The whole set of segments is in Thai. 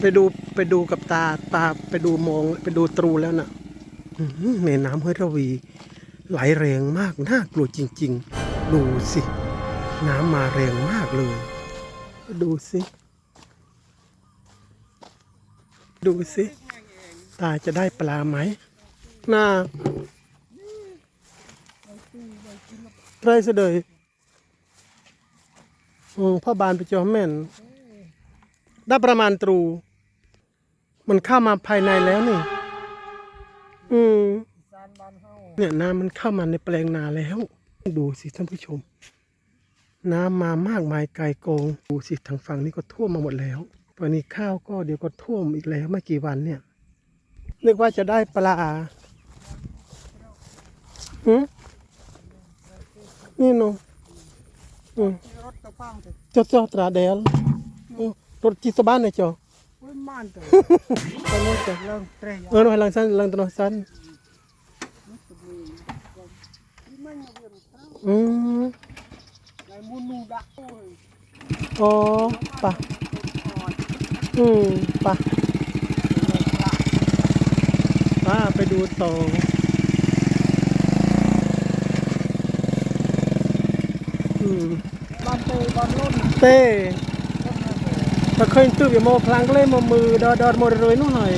ไปดูไปดูกับตาตาไปดูมองไปดูตรูแล้วน่ะแม่น้ำห้วยระวี ไหลแรงมากน่ากลัวจริง ๆ ดูสิ น้ำมาแรงมากเลย ดูสิ ดูสิ ตาจะได้ปลาไหมน่าไรเสดยพ่อบานไปจอแม่น ได้ประมาณตรู มันเข้ามาภายในแล้วนี่ อืมเนี่ยน้ำมันเข้ามาในแปลงนาแล้ว ดูสิท่านผู้ชม น้ำมามากมายไกลโกงดูสิทางฝั่งนี้ก็ท่วมมาหมดแล้ววันนี้ข้าวก็เดี๋ยวก็ท่วมอีกแล้วไม่กี่วันเนี่ยนึกว่าจะได้ปลาหืมนี่นาะอืมรถตะปังเถอะจอจอตราเดลรถจิตสบ้านเนี่ยจอโอ้ยมันเถอะ ไปโน่นจ้ะเริ่มเตะเออหน่อยลังสั้นลังตโนสั้นอืมในมูนูดักโอ้ยอ๋อปะอืมปะป้าไปดูต่ออืมบ้านเตยบ้านรุ่นเต้ ถ้าเคยตื้ออยู่โมคลังก็เลยมามือดอดอดโมรวยนู่นหน่อย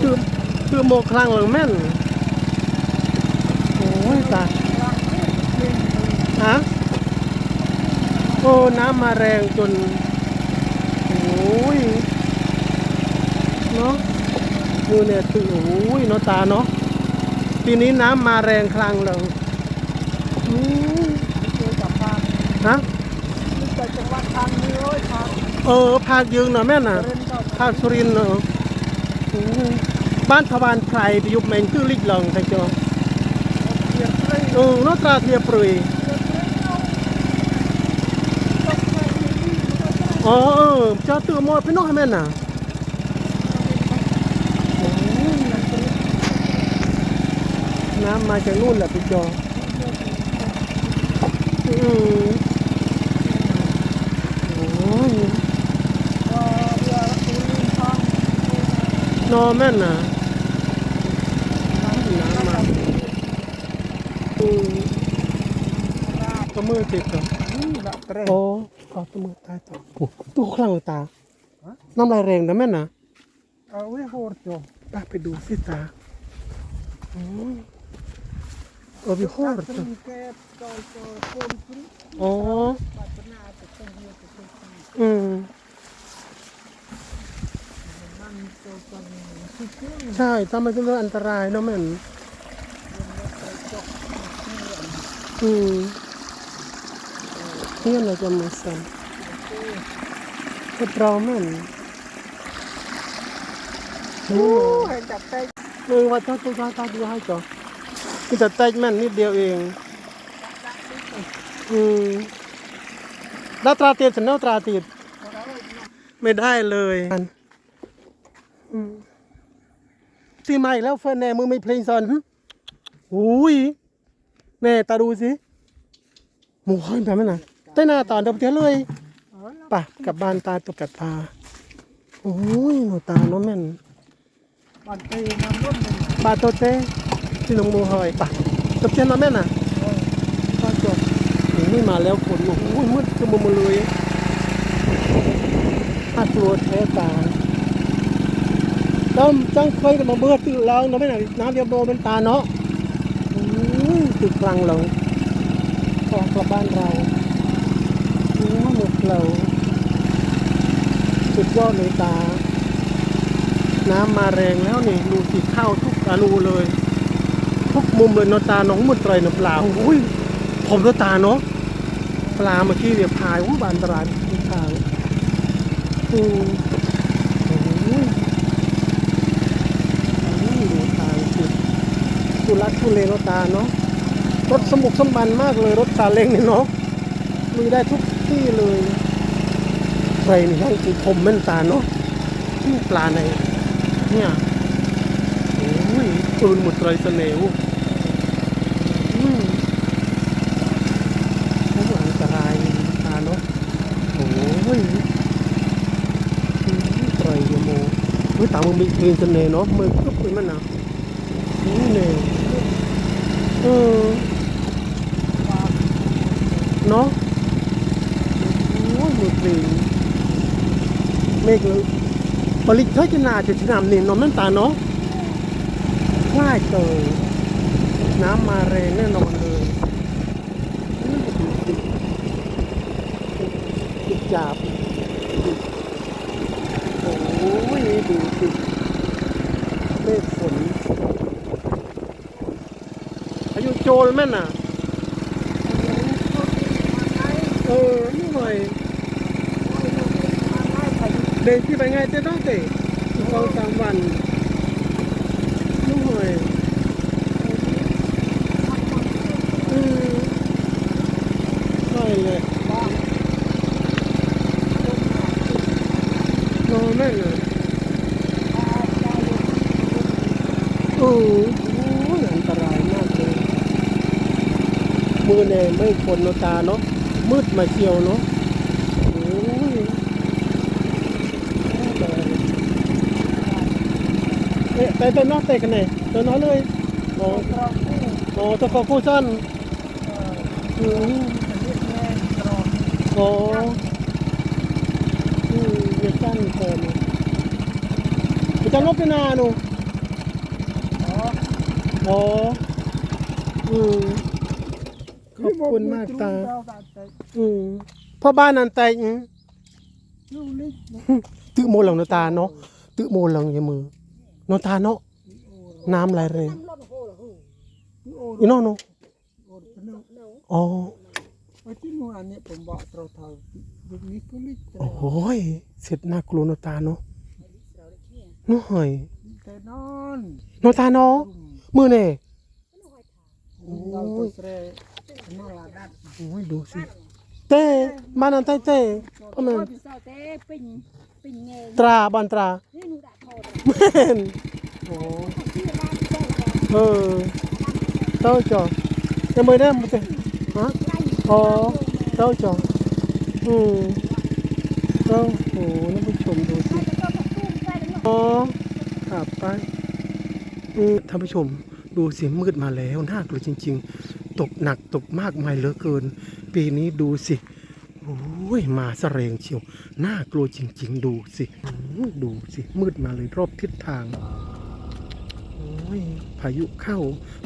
คือคือโมคลังหลังแม่นโอ้ยตาฮะโอ้น้ำมาแรงจนโอ้ยเนาะดูเนี่ยตื่นโอ้ยเนาะตาเนาะปีนี้น้ำมาแรงคลังเลยอือกับบ้านฮะ แต่จังหวัดทางนี้โอ้ยทางเออภาคยืงน่อยแม่น่ะภาคสุรินทร์เนอะบ้านทวารไพรไปยุบเมนคือลิกลองแต่จอเกียรติเออนอตราเทียปรุยเกียรติเรยเอาตกใจนี่มันก็ได้อ๋อเออจ้าตื่นมอดไปนอกให้แม่น่ะน้ำมาจากนู่นแหละไปจออืมโอ้ย ก็เรือตูลินทาง นอแม่น่ะน้ำมาอืมก็มือติดก่อนนี่ดักเตะโอ้ขอตัวมือตายต่อโอ้ตู้ข้างหลังตา น้ำลายแรงนะแม่นะเอาไว้โหดจ้ะป้าไปดูสิตาโอ้ยเออวิโหดตจ้ะรึงแก้ก็ก็โคนฟรีอ๋อปัตนาจะต้องเรียกจะต้องฟรีอืม มันก็ต้องสิเชื่อง ใช่ถ้ามันเป็นเรื่องอันตรายเนาะแม่นอืมเนี่ยเราจะมาสั่นก็เราแม่นโอ้ยจับเตะเออว่าถ้าตัวตาตาดูให้จ้ะนี่แต่แตกแม่นนิดเดียวเอง อืมแล้วตราตีดฉันเนาตราตีดไม่ได้เลย อืมซีมาอีกแล้วเฟิร์นแน่มือไม่เพลงซอนหึอุ้ยแน่ตาดูสิหมูห้อยแบบนั้นน่ะใต้หน้าตอนเดียวเดียวเลยป่ะกลับบ้านตาตกกัดพาโอ้ยหนูตาเน้องแม่นบันเตยน้ำร่มหนึ่งบาโตเต้ที่หนองมูหอยป่ะตบเจนมาแม่น่ะก็จบโอ้ยมาแล้วฝนโอ้โหมืดจะมุมเลยน่ากลัวแท้ตา แล้วจังเคยกับมาเบื่อตื่นแล้วเนาะไม่หนน้ำเดียวโบเป็นตาเนาะอ้ยตึกกลางเราพอกลับบ้านเราโอ้ยหมดเราสุดยอดเลยตา น้ำมาแรงแล้วนี่ดูสิเข้าวทุกอนูเลย ทุกมุมเลยนตาหนองมุดไตรนาะปลาโอ้ยผมก็ตาเนาะปลาเมื่อกี้เดี๋ยวพายอู้บานตรายทุกทางอืมโอ้ยโอ้ยดูทางสิ ทุลักทุเลนตาเนาะรถสมุกสมบันมากเลยรถซาเล้งนี่เนาะมีได้ทุกที่เลยใครนี่ยังคือผมแม่นตาเนาะนี่ปลาในเนี่ยโอ้ยปืนหมดไรเสน่ห์อืมอันตรายตาเนาะโอ้ยฮ้ยตามมึงมีกลิ่นเสน่ห์เนาะมือก็คุยมันนะนี่เน่เออเนาะโอ้ยหมือกลิ่นเมฆเลยบริเทจะนาจะชนามนี่น้องนั่นตาเนาะคล้ายเตยน้ำมาแรงแน่นอนเลยติดจับโอ้ยดูสิเมฆฝน อายุโจรแม่นน่ะเออนี่หน่อยเดินที่ไปไงเจ๊ต้องเตะอีกสองสามวันนี่หน่อยอืมใช่เลยโอ้แม่นน่ะโอ้โหอันตรายมากเลย มือเนี่ยไม่คนนตาเนาะมืดมาเชียวเนาะโอ้ยเอ๊ะแต่ตัวน้อยเตะกันไหนตัวน้อยเลยโอ้โอ้ตัวกอคู่สั้นอืมโอ้อืมเยสั้นเกินไปจังนกไปนาหนูอ๋ออืม ขอบคุณมากตา อืมพ่อบ้านนันแต่งตึโมหลังเนาะตาเนาะตึโมหลังอยามือเนาะตาเนาะน้ำไหลแรงอีน้องเนาะอ๋อที่เมื่อวานเนี่ยผมบอกเราเท่ายุคนี้ก็ลิตรโอ้ยเสร็จน่ากลัวเนาะตาเนาะน้อยแต่นอนเนาะตาเนาะมือเน่เราตัวเสรนอลาดัด โอ้ยดูสิเต้บ้านนันแต่เต้พ่อแม่นพี่สาวเต้ปิ่งปิ่งเงยตราบ้านตรานี่หนูด่าทอแม่นโอ้ที่ร้านเจ้าเออเต้าจอยังไม่ได้มั้งเต้ฮะไล่อ๋อเต้าจออืมเต้าโอ้ท่านผู้ชมดูสิแล้วก็ผักตุ้งใส่แล้วอ๋อขับไปอืมท่านผู้ชมดูสิมืดมาแล้วน่ากลัวจริง ๆ ตกหนักตกมากมายเหลือเกิน ปีนี้ดูสิโอ้ยมาสะเรงเชียวน่ากลัวจริง ๆ ดูสิดูสิมืดมาเลยรอบทิศทางโอ้ยพายุเข้า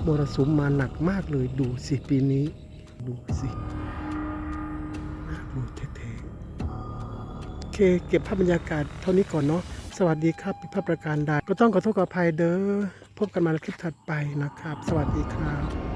มรสุมมาหนักมากเลยดูสิปีนี้ ดูสิน่ากลัวแท้ๆโอเค เก็บภาพบรรยากาศเท่านี้ก่อนเนาะสวัสดีครับผิดภาพประการใดก็ต้องขอโทษขออภัยเด้อพบกันมาในคลิปถัดไปนะครับ สวัสดีครับ